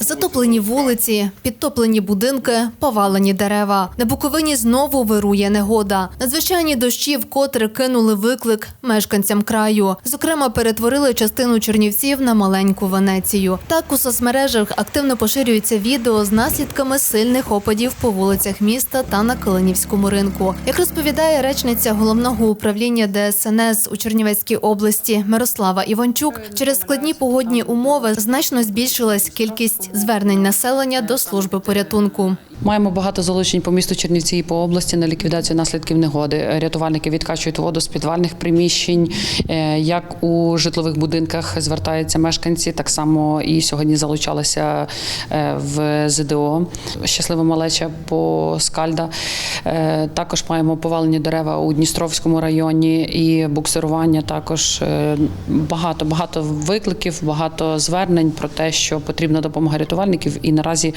Затоплені вулиці, підтоплені будинки, повалені дерева. На Буковині знову вирує негода. Надзвичайні дощі вкотре кинули виклик мешканцям краю. Зокрема, перетворили частину Чернівців на маленьку Венецію. Так у соцмережах активно поширюються відео з наслідками сильних опадів по вулицях міста та на Калинівському ринку. Як розповідає речниця головного управління ДСНС у Чернівецькій області Мирослава Іванчук, через складні погодні умови значно збільшилась кількість звернень населення до служби порятунку. Маємо багато залучень по місту Чернівці і по області на ліквідацію наслідків негоди. Рятувальники відкачують воду з підвальних приміщень, Е, як у житлових будинках звертаються мешканці, так само і сьогодні залучалися е, в ЗДО. Щаслива малеча по скальда. Е, Також маємо повалені дерева у Дністровському районі і буксирування. Також багато багато викликів, багато звернень про те, що потрібна допомога рятувальників, і наразі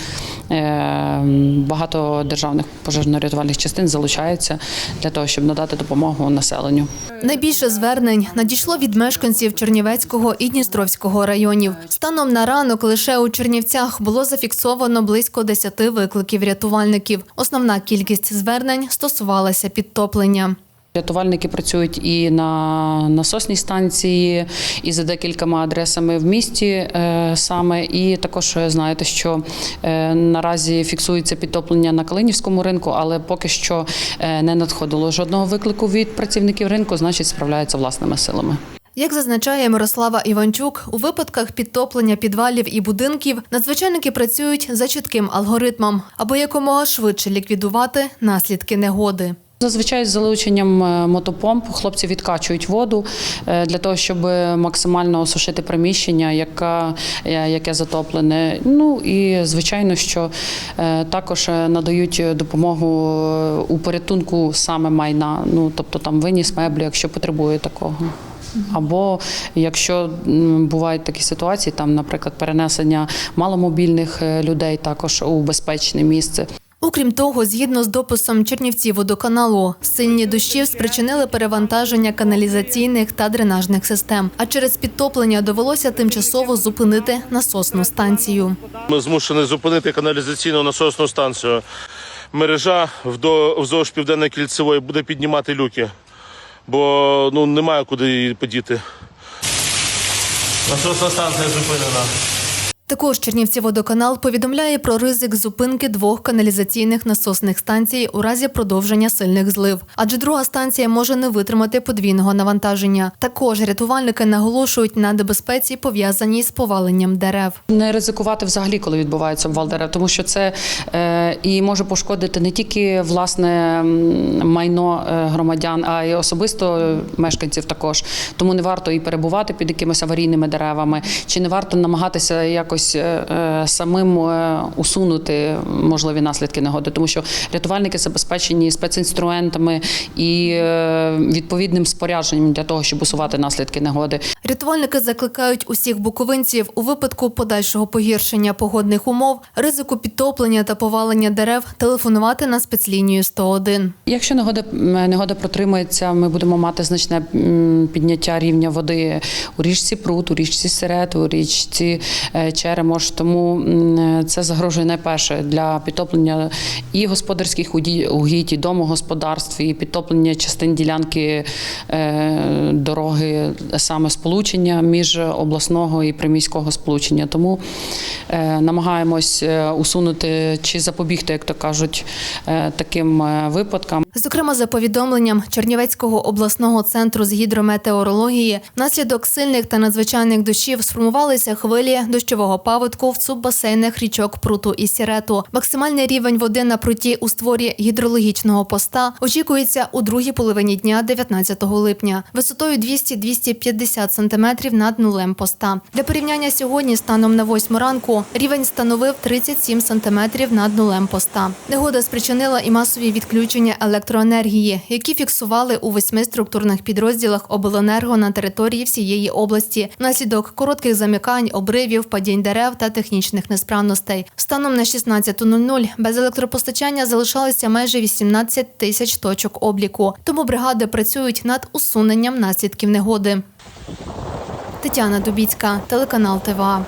багато державних пожежно-рятувальних частин залучаються для того, щоб надати допомогу населенню. Найбільше звернень надійшло від мешканців Чернівецького і Дністровського районів. Станом на ранок лише у Чернівцях було зафіксовано близько 10 викликів рятувальників. Основна кількість звернень стосувалася підтоплення. Рятувальники працюють і на насосній станції, і за декількома адресами в місті е, саме. І також е, знаєте, що е, наразі фіксується підтоплення на Калинівському ринку, але поки що не надходило жодного виклику від працівників ринку, значить справляються власними силами. Як зазначає Мирослава Іванчук, у випадках підтоплення підвалів і будинків надзвичайники працюють за чітким алгоритмом, аби якомога швидше ліквідувати наслідки негоди. Зазвичай з залученням е, мотопомп хлопці відкачують воду е, для того, щоб максимально осушити приміщення, яка, е, яке затоплене. Ну і звичайно, що е, також надають допомогу у порятунку саме майна, ну тобто там виніс меблі, якщо потребує такого. Або якщо бувають такі ситуації, там, наприклад, перенесення маломобільних людей також у безпечне місце. Окрім того, згідно з дописом Чернівці водоканалу, сильні дощі спричинили перевантаження каналізаційних та дренажних систем. А через підтоплення довелося тимчасово зупинити насосну станцію. Ми змушені зупинити каналізаційну насосну станцію. Мережа вздовж південної кільцевої буде піднімати люки, бо ну немає куди її подіти. Насосна станція зупинена. Також Чернівці водоканал повідомляє про ризик зупинки двох каналізаційних насосних станцій у разі продовження сильних злив, адже друга станція може не витримати подвійного навантаження. Також рятувальники наголошують на небезпеці, пов'язаній з поваленням дерев. Не ризикувати взагалі, коли відбувається обвал дерев, тому що це е, і може пошкодити не тільки власне майно е, громадян, а й особисто мешканців також. Тому не варто і перебувати під якимись аварійними деревами, чи не варто намагатися якось е, е, самим е, усунути можливі наслідки негоди, тому що рятувальники забезпечені спецінструментами і відповідним спорядженням для того, щоб усувати наслідки негоди. Рятувальники закликають усіх буковинців у випадку подальшого погіршення погодних умов, ризику підтоплення та повалення дерев телефонувати на спецлінію 101. Якщо негода, негода протримається, ми будемо мати значне підняття рівня води у річці Прут, у річці Серет, у річці е, Черемош. Тому це загрожує найперше для підтоплення і господарських угідь, і домогосподарств, і підтоплення частин ділянки е, дороги, саме сполучення між обласного і приміського сполучення. Тому е, намагаємось е, усунути чи запобігти, як то кажуть, е, таким випадкам. Зокрема, за повідомленням Чернівецького обласного центру з гідрометеорології, внаслідок сильних та надзвичайних дощів сформувалися хвилі дощового паводку в суббасейнах річок Пруту і Сірету. Максимальний рівень води на пруті у створі гідрологічного поста очікується у другій половині дня 19 липня, висотою 200-250 сантиметрів над нулем поста. Для порівняння сьогодні, станом на 8 ранку, рівень становив 37 сантиметрів над нулем поста. Негода спричинила і масові відключення електроенергії, які фіксували у восьми структурних підрозділах обленерго на території всієї області внаслідок коротких замикань, обривів, падінь дерев та технічних несправностей. Станом на 16.00 без електропостачання залишалося майже 18 тисяч точок обліку. Тому бригади працюють над усуненням наслідків негоди. Тетяна Дубіцька, телеканал ТВА.